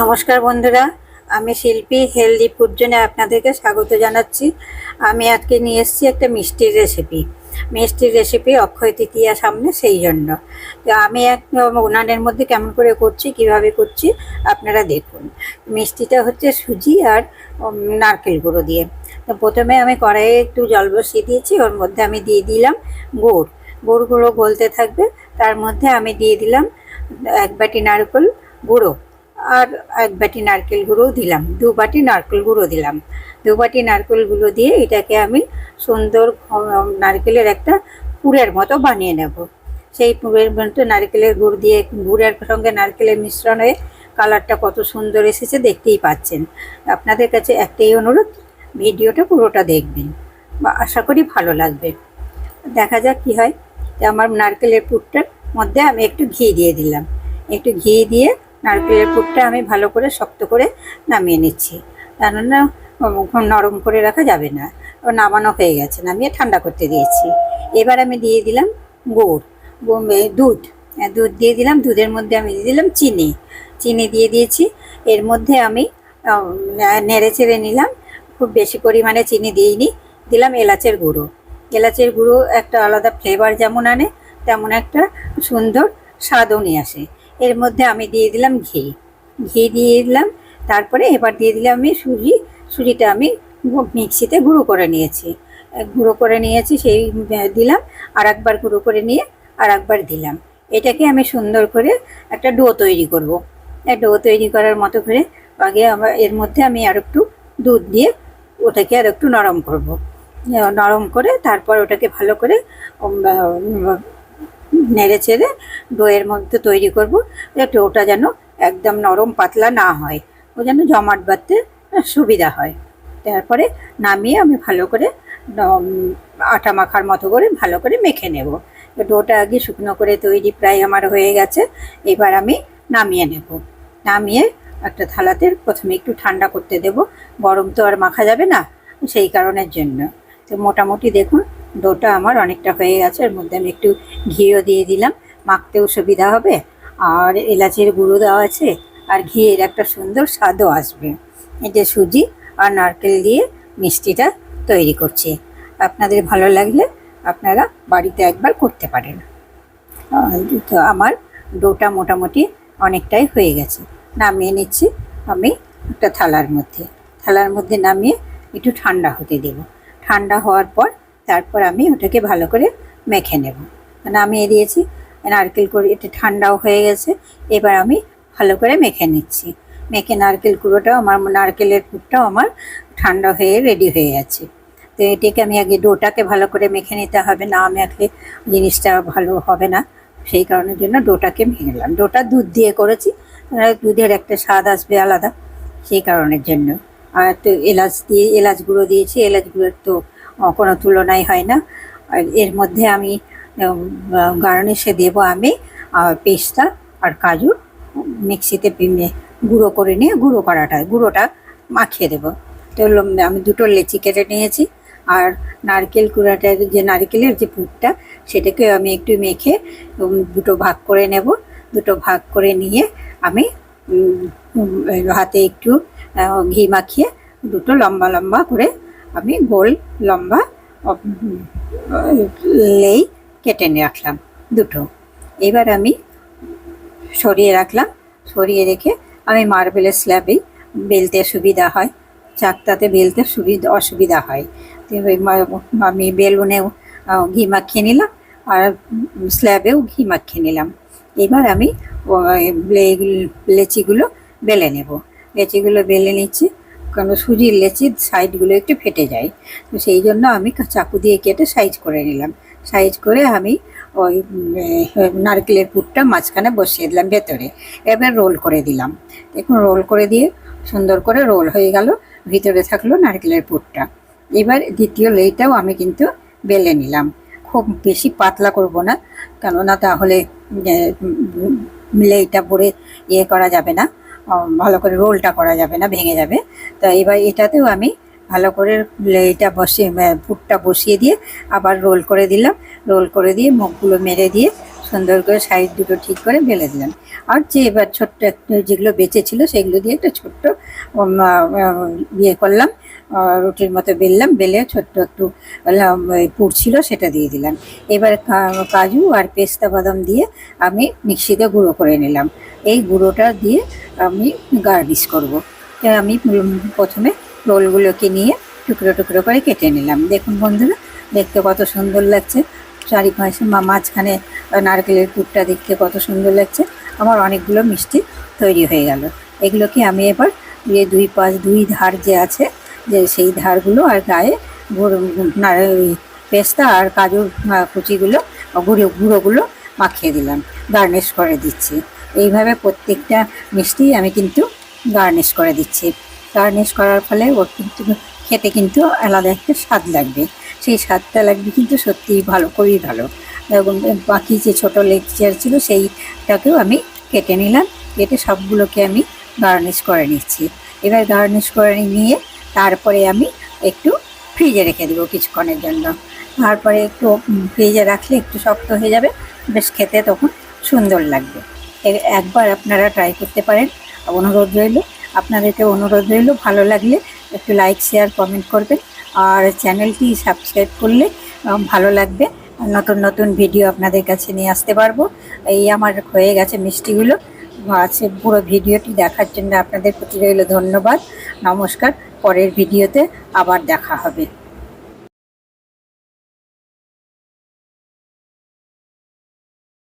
নমস্কার বন্ধুরা, আমি শিল্পী হেলদি ফুড জোনে আপনাদেরকে স্বাগত জানাচ্ছি। আমি আজকে নিয়ে এসেছি একটা মিষ্টির রেসিপি মিষ্টির রেসিপি অক্ষয় তৃতীয়া সামনে সেই জন্য। তো আমি এক উনানের মধ্যে কেমন করে করছি, কীভাবে করছি, আপনারা দেখুন। মিষ্টিটা হচ্ছে সুজি আর নারকেল গুঁড়ো দিয়ে। তো প্রথমে আমি কড়াইয়ে একটু জল বসিয়ে দিয়েছি, ওর মধ্যে আমি দিয়ে দিলাম গুড়। গুড়গুলো গলতে থাকবে, তার মধ্যে আমি দিয়ে দিলাম এক বাটি নারকেল গুঁড়ো। আর এক বাটি নারকেল গুঁড়ো দিলাম, দু বাটি নারকেল গুঁড়ো দিলাম। দু বাটি নারকেল গুঁড়ো দিয়ে এটাকে আমি সুন্দর নারকেলের একটা পুরের মতো বানিয়ে নেব। সেই পুরের মতো নারকেলের গুড় দিয়ে গুড়ের সঙ্গে নারকেলের মিশ্রণ হয়ে কালারটা কত সুন্দর এসেছে দেখতেই পাচ্ছেন। আপনাদের কাছে একটাই অনুরোধ, ভিডিওটা পুরোটা দেখবেন। বা আশা করি ভালো লাগবে। দেখা যাক কি হয়। আমার নারকেলের পুরটার মধ্যে আমি একটু ঘি দিয়ে দিলাম। একটু ঘি দিয়ে নারকেলের পুরটা আমি ভালো করে শক্ত করে নামিয়ে নিচ্ছি। কেননা নরম করে রাখা যাবে না। নামানো হয়ে গেছে, নামিয়ে ঠান্ডা করতে দিয়েছি। এবার আমি দিয়ে দিলাম গুড়। দুধ। দুধ দিয়ে দিলাম। দুধের মধ্যে আমি দিয়ে দিলাম চিনি। চিনি দিয়ে দিয়েছি। এর মধ্যে আমি নেড়ে চেড়ে নিলাম। খুব বেশি পরিমাণে চিনি দিইনি। দিলাম এলাচের গুঁড়ো। এলাচের গুঁড়ো একটা আলাদা ফ্লেভার যেমন আনে, তেমন একটা সুন্দর স্বাদও নিয়ে আসে। এর মধ্যে আমি দিয়ে দিলাম ঘি। ঘি দিয়ে দিলাম, তারপরে এবার দিয়ে দিলাম আমি সুজি, সুজিটা আমি মিক্সিতে গুঁড়ো করে নিয়েছি। গুঁড়ো করে নিয়েছি, সেই দিলাম আর একবার গুঁড়ো করে নিয়ে আর একবার দিলাম। এটাকে আমি সুন্দর করে একটা ডো তৈরি করব। ডো তৈরি করার মতো করে আগে আমার, এর মধ্যে আমি আর একটু দুধ দিয়ে ওটাকে আর একটু নরম করব। নরম করে তারপর ওটাকে ভালো করে নেড়ে চেড়ে ডোয়ের মধ্যে তৈরি করব, যাতে ওটা যেন একদম নরম পাতলা না হয়, ও যেন জমাট বাঁধতে সুবিধা হয়। তারপরে নামিয়ে আমি ভালো করে আটা মাখার মতো করে ভালো করে মেখে নেব। ডোটা আগে শুকনো করে তৈরি প্রায় আমার হয়ে গেছে, এবার আমি নামিয়ে নেব। নামিয়ে একটা থালাতে প্রথমে একটু ঠান্ডা করতে দেব, গরম তো আর মাখা যাবে না, সেই কারণের জন্য। তো মোটামুটি দেখুন ডোটা আমার অনেকটা হয়ে গেছে, এর মধ্যে আমি একটু ঘিও দিয়ে দিলাম, মাখতেও সুবিধা হবে। আর এলাচের গুঁড়ো দেওয়া আছে, আর ঘিয়ের একটা সুন্দর স্বাদও আসবে। এটা সুজি আর নারকেল দিয়ে মিষ্টিটা তৈরি করছি। আপনাদের ভালো লাগলে আপনারা বাড়িতে একবার করতে পারেন। তো আমার ডোটা মোটামুটি অনেকটাই হয়ে গেছে। নামিয়ে নিচ্ছি আমি একটা থালার মধ্যে। থালার মধ্যে নামিয়ে একটু ঠান্ডা হতে দেব। ঠান্ডা হওয়ার পর তারপর আমি ওটাকে ভালো করে মেখে নেব। নামিয়ে দিয়েছি, নারকেল করে এটা ঠান্ডাও হয়ে গেছে, এবার আমি ভালো করে মেখে নিচ্ছি। মেখে নারকেল কুড়োটাও আমার, নারকেলের কুড়টাও আমার ঠান্ডা হয়ে রেডি হয়ে আছে। তো এটাকে আমি আগে ডোটাকে ভালো করে মেখে নিতে হবে, না মাখলে জিনিসটা ভালো হবে না। সেই কারণের জন্য ডোটাকে মেখে নিলাম। ডোটা দুধ দিয়ে করেছি দুধের একটা স্বাদ আসবে আলাদা, সেই কারণের জন্য। আর তো এলাচ দিয়ে, এলাচ গুঁড়ো দিয়েছি, এলাচ গুঁড়োর তো কোনো তুলনাই হয় না। আর এর মধ্যে আমি গার্নিশে দেবো আমি পেস্তা আর কাজু। মিক্সিতে গুঁড়ো করে নিয়ে গুঁড়ো করাটা, গুঁড়োটা মাখিয়ে দেবো। তো আমি দুটো লেচি কেটে নিয়েছি। আর নারকেল কুড়াটা, যে নারকেলের যে পুরটা, সেটাকে আমি একটু মেখে দুটো ভাগ করে নেব। দুটো ভাগ করে নিয়ে আমি হাতে একটু ঘি মাখিয়ে দুটো লম্বা লম্বা করে আমি গোল, লম্বা লেই কেটে রাখলাম দুটো। এবার আমি সরিয়ে রাখলাম, সরিয়ে রেখে আমি মার্বেলের স্ল্যাবেই বেলতে সুবিধা হয় চাকটাতে বেলতে সুবিধা অসুবিধা হয়। তো আমি বেলুনেও ঘি মাখিয়ে নিলাম আর স্ল্যাবেও ঘি মাখিয়ে নিলাম। এবার আমি লেচিগুলো বেলে নেব। লেচিগুলো বেলে নিচ্ছি কারণ সুজির লেচির সাইডগুলো একটু ফেটে যায়। তো সেই জন্য আমি চাকু দিয়ে কেটে সাইজ করে নিলাম। সাইজ করে আমি ওই নারকেলের পুরটা মাঝখানে বসিয়ে দিলাম ভেতরে। এবার রোল করে দিলাম। দেখুন, রোল করে দিয়ে সুন্দর করে রোল হয়ে গেল, ভিতরে থাকল নারকেলের পুরটা। এবার দ্বিতীয় লেইটাও আমি কিন্তু বেলে নিলাম। খুব বেশি পাতলা করব না, কেননা তাহলে লেইটা পরে ইয়ে করা যাবে না। ভালো করে রোলটা করা যাবে না, ভেঙে যাবে। তো এবার এটাতেও আমি ভালো করে এটা বসিয়ে পুটটা বসিয়ে দিয়ে আবার রোল করে দিলাম। রোল করে দিয়ে মুখগুলো মেরে দিয়ে সুন্দর করে সাইড দুটো ঠিক করে বেলে দিলাম আর যে এবার ছোট্ট একটু যেগুলো বেঁচে ছিল সেগুলো দিয়ে একটা ছোট্ট ইয়ে করলাম রুটির মতো বেললাম, বেলে ছোট্ট একটু পুর ছিল সেটা দিয়ে দিলাম। এবার কাজু আর পেস্তা বাদাম দিয়ে আমি মিক্সিতে গুঁড়ো করে নিলাম। এই গুঁড়োটা দিয়ে আমি গার্নিশ করব। আমি প্রথমে রোলগুলোকে নিয়ে টুকরো টুকরো করে কেটে নিলাম। দেখুন বন্ধুরা, দেখতে কত সুন্দর লাগছে। চারিপাশে মা- মাঝখানে নারকেলের পুরটা দেখতে কত সুন্দর লাগছে। আমার অনেকগুলো মিষ্টি তৈরি হয়ে গেল। এগুলোকে আমি এবার দিয়ে দুই পাশ, দুই ধার যে আছে, যে সেই ধারগুলো আর গায়ে পেস্তা আর কাজুর কুচিগুলো, গুঁড়ো, গুঁড়োগুলো মাখিয়ে দিলাম, গার্নিশ করে দিচ্ছি। এইভাবে প্রত্যেকটা মিষ্টি আমি কিন্তু গার্নিশ করে দিচ্ছি। গার্নিশ করার ফলে ওর কিন্তু খেতে কিন্তু আলাদা একটা স্বাদ লাগবে। সেই স্বাদটা লাগবে কিন্তু সত্যিই ভালো খুবই ভালো। এবং বাকি যে ছোটো লেকচার ছিল সেইটাকেও আমি কেটে নিলাম, কেটে সবগুলোকে আমি গার্নিশ করে নিচ্ছি। এবার গার্নিশ করে নিয়ে তারপরে আমি একটু ফ্রিজে রেখে দেবো কিছুক্ষণের জন্য। তারপরে একটু ফ্রিজে রাখলে একটু শক্ত হয়ে যাবে, বেশ খেতে তখন সুন্দর লাগবে। একবার আপনারা ট্রাই করতে পারেন। অনুরোধ রইল। আপনাদেরকে অনুরোধ রইল, ভালো লাগলে একটু লাইক শেয়ার কমেন্ট করবেন। আর চ্যানেলটি সাবস্ক্রাইব করলে ভালো লাগবে। নতুন নতুন ভিডিও আপনাদের কাছে নিয়ে আসতে পারব। এই আমার হয়ে গেছে মিষ্টিগুলো। আছে পুরো ভিডিওটি দেখার জন্য আপনাদের প্রতি রইল ধন্যবাদ। নমস্কার, পরের ভিডিওতে আবার দেখা হবে।